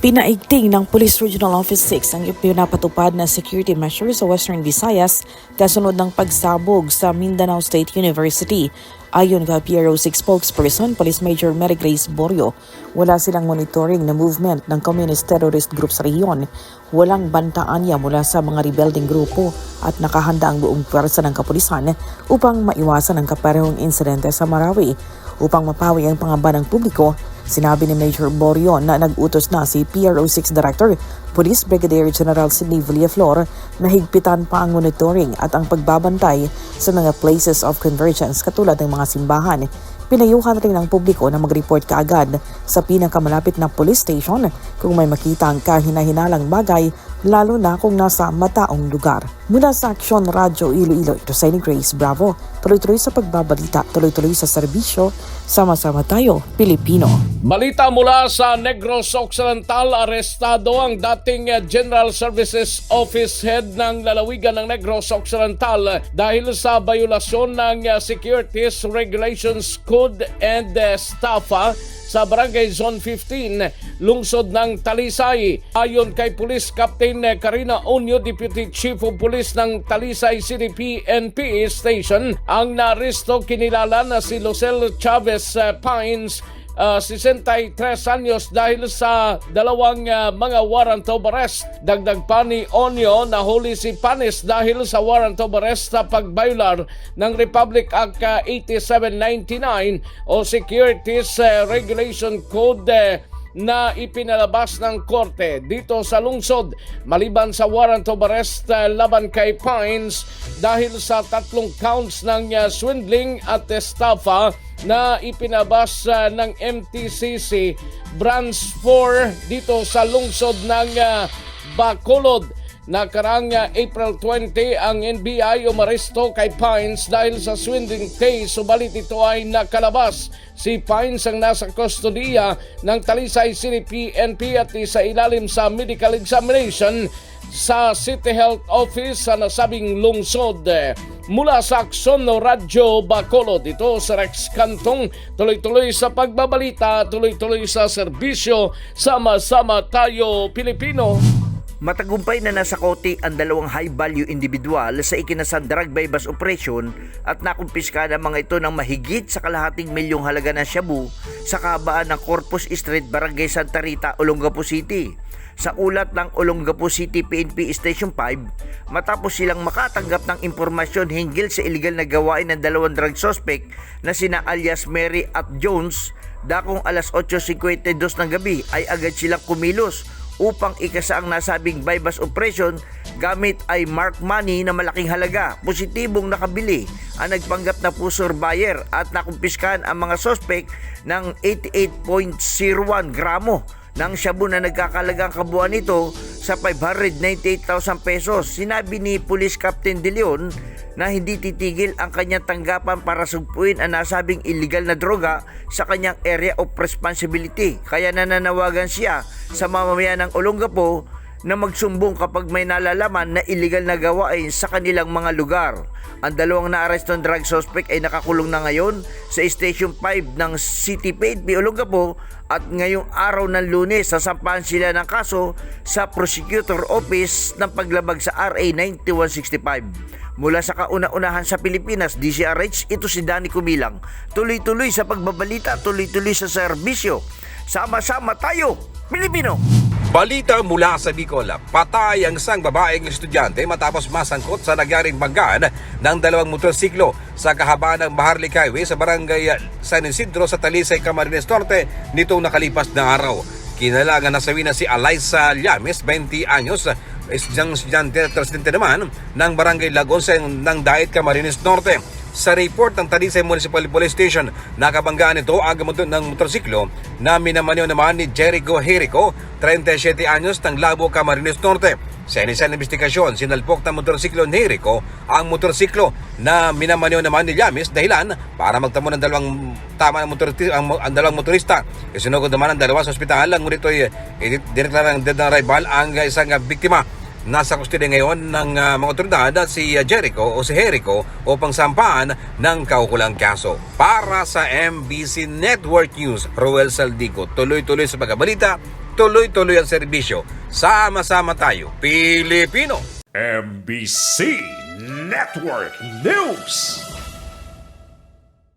Pinaigting ng Police Regional Office 6 ang ipinapatupad na security measures sa Western Visayas kasunod ng pagsabog sa Mindanao State University. Ayon kay PRO 6 spokesperson, Police Major Mary Grace Borio, wala silang monitoring na movement ng communist terrorist group sa rehiyon. Walang bantaan niya mula sa mga rebelding grupo at nakahanda ang buong pwersa ng kapulisan upang maiwasan ang kaparehong insidente sa Marawi. Upang mapawi ang pangamba ng publiko, Sinabi ni Major Borio na nag-utos na si PRO6 Director, Police Brigadier General Sidney Villaflor na higpitan pa ang monitoring at ang pagbabantay sa mga places of convergence katulad ng mga simbahan. Pinayuhan rin ng publiko na mag-report kaagad sa pinakamalapit na police station kung may makita ang kahina-hinalang bagay lalo na kung nasa mataong lugar. Mula sa Aksyon Radyo Iloilo, ito sa Grace Bravo. Tuloy-tuloy sa pagbabalita, tuloy-tuloy sa serbisyo, sama-sama tayo, Pilipino. Balita mula sa Negros Occidental, arestado ang dating eh, General Services Office Head ng lalawigan ng Negros Occidental dahil sa bayulasyon ng eh, Securities Regulations Code and eh, Staffa sa Barangay Zone 15, lungsod ng Talisay. Ayon kay Police Captain Karina Onyo, Deputy Chief of Police ng Talisay City PNP Station, ang naresto kinilala na si Lucel Chavez Pines uh, 63 anyos dahil sa dalawang uh, mga warrant of arrest. Dagdag pa ni Onyo na huli si Panis dahil sa warrant of arrest sa pagbaylar ng Republic Act uh, 8799 o Securities uh, Regulation Code uh, na ipinalabas ng korte dito sa lungsod maliban sa warrant of arrest uh, laban kay Pines dahil sa tatlong counts ng uh, swindling at estafa na ipinabas ng MTCC Branch 4 dito sa lungsod ng uh, Bacolod. Nakarang uh, April 20 ang NBI umaresto kay Pines dahil sa swindling case subalit ito ay nakalabas. Si Pines ang nasa kustodiya ng Talisay City PNP at sa ilalim sa medical examination sa City Health Office sa nasabing lungsod. Mula sa Akson Radyo Bacolod, ito sa Rex Kantong, tuloy-tuloy sa pagbabalita, tuloy-tuloy sa serbisyo, sama-sama tayo Pilipino. Matagumpay na nasa kote ang dalawang high-value individual sa ikinasang drug bypass operation at nakumpiska ng mga ito ng mahigit sa kalahating milyong halaga ng shabu sa kabaan ng Corpus Street, Barangay Santa Rita, Olongapo City. Sa ulat ng Olongapo City PNP Station 5, matapos silang makatanggap ng impormasyon hinggil sa illegal na gawain ng dalawang drug suspect na sina alias Mary at Jones, dakong alas 8.52 ng gabi ay agad silang kumilos upang ikasa ang nasabing bypass operation gamit ay mark money na malaking halaga. Positibong nakabili ang nagpanggap na pusor buyer at nakumpiskan ang mga suspect ng 88.01 gramo ng shabu na nagkakalagang kabuuan nito sa 598,000 pesos. Sinabi ni Police Captain De Leon na hindi titigil ang kanyang tanggapan para sugpuin ang nasabing illegal na droga sa kanyang area of responsibility. Kaya nananawagan siya sa mamamayan ng Olongapo na magsumbong kapag may nalalaman na illegal na gawain sa kanilang mga lugar. Ang dalawang naarestong drug suspect ay nakakulong na ngayon sa Station 5 ng City PNP Olongapo at ngayong araw ng lunes sasampahan sila ng kaso sa Prosecutor Office ng paglabag sa RA 9165. Mula sa kauna-unahan sa Pilipinas, DCRH, ito si Danny Kumilang. Tuloy-tuloy sa pagbabalita, tuloy-tuloy sa serbisyo. Sama-sama tayo, Pilipino! Balita mula sa Bicol, patay ang isang babaeng estudyante matapos masangkot sa nagyaring banggaan ng dalawang motorsiklo sa kahabaan ng Baharlik Highway sa barangay San Isidro sa Talisay, Camarines Norte nitong nakalipas na araw. Kinalangan na sawi na si Eliza Llames, 20 anyos, isang estudyante at naman ng barangay Lagosa ng Daet, Camarines Norte. Sa report ng Talisay Municipal Police Station, nakabanggaan ito ang motor ng motorsiklo na minamanyo naman ni Jericho Jerico, 37 anyos ng Labo, Camarines Norte. Sa inisang investigasyon, sinalpok ng motorsiklo ni Jerico ang motorsiklo na minamanyo naman ni Llames dahilan para magtamo ng dalawang tama ng motor, ang, ang dalawang motorista. Isinugod naman ang dalawa sa ospital, ngunit ito'y direklarang dead na rival ang isang biktima Nasa kustodiya ngayon ng uh, mga otoridad si uh, Jericho o si Jericho upang sampahan ng kaukulang kaso. Para sa MBC Network News, Roel Saldico, tuloy-tuloy sa pagkabalita, tuloy-tuloy ang serbisyo. Sama-sama tayo, Pilipino! MBC Network News.